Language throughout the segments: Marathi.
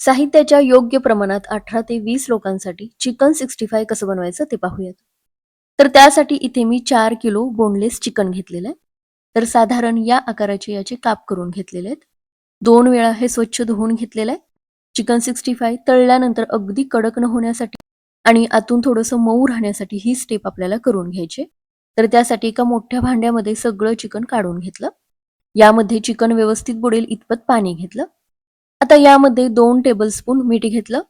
साहित्याच्या योग्य प्रमाणात अठरा ते वीस लोकांसाठी चिकन सिक्स्टी फाय कसं बनवायचं ते पाहूयात. तर त्यासाठी इथे मी चार किलो बोनलेस चिकन घेतलेलं आहे. तर साधारण या आकाराचे याचे काप करून घेतलेले आहेत. दोन वेळा हे स्वच्छ धुवून घेतलेलं आहे. चिकन सिक्स्टी फाय तळल्यानंतर अगदी कडक न होण्यासाठी आणि आतून थोडंसं मऊ राहण्यासाठी ही स्टेप आपल्याला करून घ्यायची तर त्यासाठी एका मोठ्या भांड्यामध्ये सगळं चिकन काढून घेतलं. यामध्ये चिकन व्यवस्थित बुडेल इतपत पाणी घेतलं. आता यामध्ये दोन टेबलस्पून मीठ घेतलं.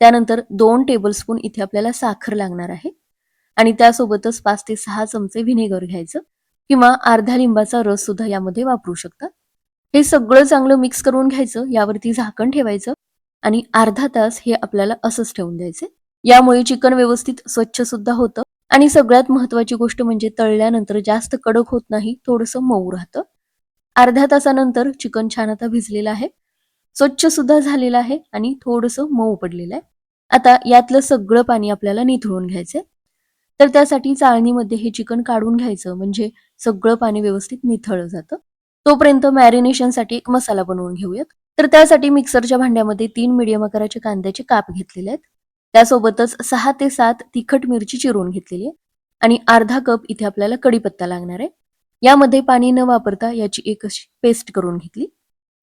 त्यानंतर दोन टेबलस्पून इथे आपल्याला साखर लागणार आहे. आणि त्यासोबतच पाच ते सहा चमचे व्हिनेगर घ्यायचं. किंवा अर्धा लिंबाचा रस सुद्धा यामध्ये वापरू शकता. हे सगळं चांगलं मिक्स करून घ्यायचं. यावरती झाकण ठेवायचं. आणि अर्धा तास हे आपल्याला असंच ठेवून द्यायचे यामुळे चिकन व्यवस्थित स्वच्छ सुद्धा होतं. आणि सगळ्यात महत्वाची गोष्ट म्हणजे तळल्यानंतर जास्त कडक होत नाही थोडंसं मऊ राहतं. अर्ध्या तासानंतर चिकन छान आता भिजलेलं आहे. स्वच्छ सुद्धा झालेलं आहे आणि थोडंसं मऊ पडलेलं आहे. आता यातलं सगळं पाणी आपल्याला निथळून घ्यायचंय. तर त्यासाठी चाळणीमध्ये हे चिकन काढून घ्यायचं म्हणजे सगळं पाणी व्यवस्थित निथळलं जातं. तोपर्यंत मॅरिनेशनसाठी एक मसाला बनवून घेऊयात. तर त्यासाठी मिक्सरच्या भांड्यामध्ये तीन मिडियम आकाराचे कांद्याचे काप घेतलेले आहेत. त्यासोबतच सहा ते सात तिखट मिरची चिरून घेतलेली आहे. आणि अर्धा कप इथे आपल्याला कडीपत्ता लागणार आहे. यामध्ये पाणी न वापरता याची एक अशी पेस्ट करून घेतली.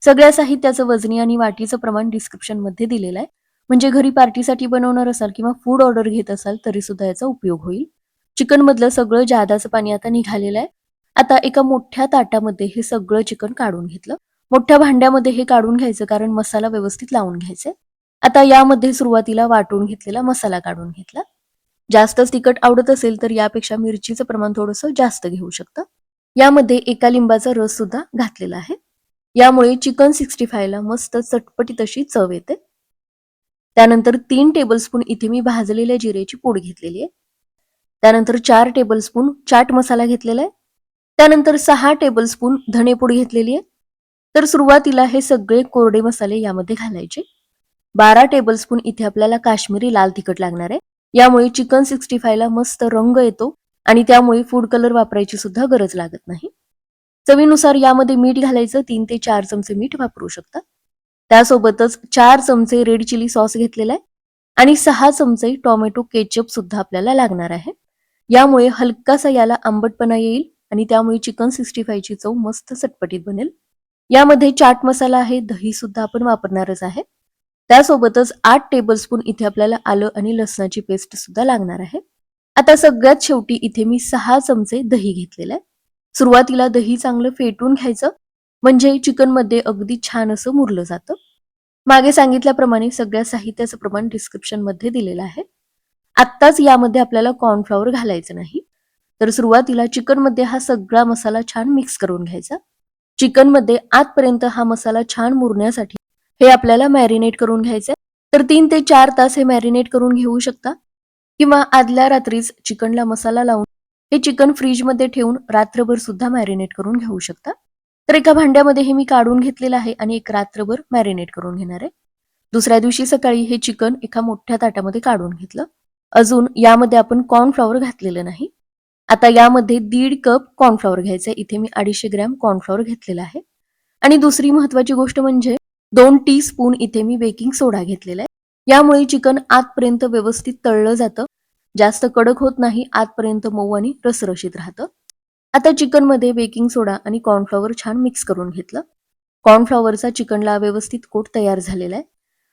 सगळ्या साहित्याचं वजनी आणि वाटीचं प्रमाण डिस्क्रिप्शनमध्ये दिलेलं आहे. म्हणजे घरी पार्टीसाठी बनवणार असाल किंवा फूड ऑर्डर घेत असाल तरी सुद्धा याचा उपयोग होईल. चिकन मधलं सगळं जादाचं पाणी आता निघालेलं आहे. आता एका मोठ्या ताटामध्ये हे सगळं चिकन काढून घेतलं. मोठ्या भांड्यामध्ये हे काढून घ्यायचं कारण मसाला व्यवस्थित लावून घ्यायचा. आता यामध्ये सुरुवातीला वाटून घेतलेला मसाला काढून घेतला. जास्तच तिखट आवडत असेल तर यापेक्षा मिरचीचं प्रमाण थोडंसं जास्त घेऊ शकतं. यामध्ये एका लिंबाचा रस सुद्धा घातलेला आहे. यामुळे चिकन सिक्स्टी फायला मस्त चटपटीत अशी चव येते. त्यानंतर तीन टेबलस्पून इथे मी भाजलेल्या जिऱ्याची पूड घेतलेली आहे. त्यानंतर चार टेबलस्पून चाट मसाला घेतलेला आहे. त्यानंतर सहा टेबलस्पून धणेपूड घेतलेली आहे. तर सुरुवातीला हे सगळे कोरडे मसाले यामध्ये घालायचे. बारा टेबलस्पून इथे आपल्याला काश्मीरी लाल तिखट लागणार आहे. यामुळे चिकन सिक्स्टी फायला मस्त रंग येतो आणि त्यामुळे फूड कलर वापरायची सुद्धा गरज लागत नाही. चवीनुसार यामध्ये मीठ घालायचं तीन ते चार चमचे मीठ वापरू शकता. त्यासोबतच चार चमचे रेड चिली सॉस घेतलेला आहे आणि सहा चमचे टोमॅटो केचप सुद्धा आपल्याला लागणार आहे. यामुळे हलकासा याला आंबटपणा येईल आणि त्यामुळे चिकन सिक्स्टी फायची चव मस्त चटपटीत बनेल. यामध्ये चाट मसाला आहे दही सुद्धा आपण वापरणारच आहे. त्यासोबतच आठ टेबलस्पून इथे आपल्याला आलं आणि लसणाची पेस्ट सुद्धा लागणार आहे. आता सगळ्यात शेवटी इथे मी सहा चमचे दही घेतलेलं आहे. सुरुवातीला दही चांगलं फेटून घ्यायचं म्हणजे चिकनमध्ये अगदी छान असं मुरलं जातं. मागे सांगितल्याप्रमाणे सगळ्या साहित्याचं प्रमाण डिस्क्रिप्शनमध्ये दिलेलं आहे. आत्ताच यामध्ये आपल्याला कॉर्नफ्लॉवर घालायचं नाही. तर सुरुवातीला चिकनमध्ये हा सगळा मसाला छान मिक्स करून घ्यायचा. चिकनमध्ये आतपर्यंत हा मसाला छान मुरण्यासाठी हे आपल्याला मॅरिनेट करून घ्यायचंय. तर तीन ते चार तास हे मॅरिनेट करून घेऊ शकता. किंवा आदल्या रात्रीच चिकनला मसाला लावून हे चिकन फ्रीजमध्ये ठेवून रात्रभर सुद्धा मॅरिनेट करून घेऊ शकता. तर एका भांड्यामध्ये हे मी काढून घेतलेलं आहे आणि एक रात्रभर मॅरिनेट करून घेणार आहे. दुसऱ्या दिवशी सकाळी हे चिकन एका मोठ्या ताटामध्ये काढून घेतलं. अजून यामध्ये आपण कॉर्नफ्लॉवर घातलेलं नाही. आता यामध्ये दीड कप कॉर्नफ्लॉवर घ्यायचं इथे मी अडीचशे ग्रॅम कॉर्नफ्लॉवर घेतलेला आहे. आणि दुसरी महत्वाची गोष्ट म्हणजे दोन टी स्पून इथे मी बेकिंग सोडा घेतलेला आहे. यामुळे चिकन आतपर्यंत व्यवस्थित तळलं जातं. जास्त कडक होत नाही आतपर्यंत मऊ आणि रसरशीत राहतं. आता चिकनमध्ये बेकिंग सोडा आणि कॉर्नफ्लॉवर छान मिक्स करून घेतलं. कॉर्नफ्लॉवरचा चिकनला व्यवस्थित कोट तयार झालेला आहे.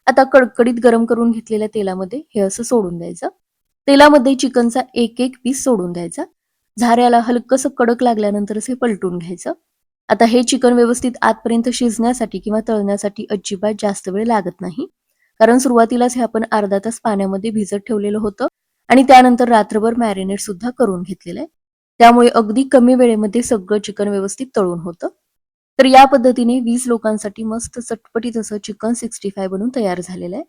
आता कडकडीत गरम करून घेतलेल्या तेलामध्ये हे असं सोडून द्यायचं. तेलामध्ये चिकनचा एक एक पीस सोडून द्यायचा. झाऱ्याला हलकंसं कडक लागल्यानंतरच हे पलटून घ्यायचं. आता हे चिकन व्यवस्थित आतपर्यंत शिजण्यासाठी किंवा तळण्यासाठी अजिबात जास्त वेळ लागत नाही. कारण सुरुवातीलाच हे आपण अर्धा तास पाण्यामध्ये भिजत ठेवलेलं होतं. आणि त्यानंतर रात्रभर मॅरिनेट सुद्धा करून घेतलेलं आहे. त्यामुळे अगदी कमी वेळेमध्ये सगळं चिकन व्यवस्थित तळून होतं. तर या पद्धतीने वीस लोकांसाठी मस्त चटपटीत असं चिकन सिक्स्टी फाय बनून तयार झालेलं आहे.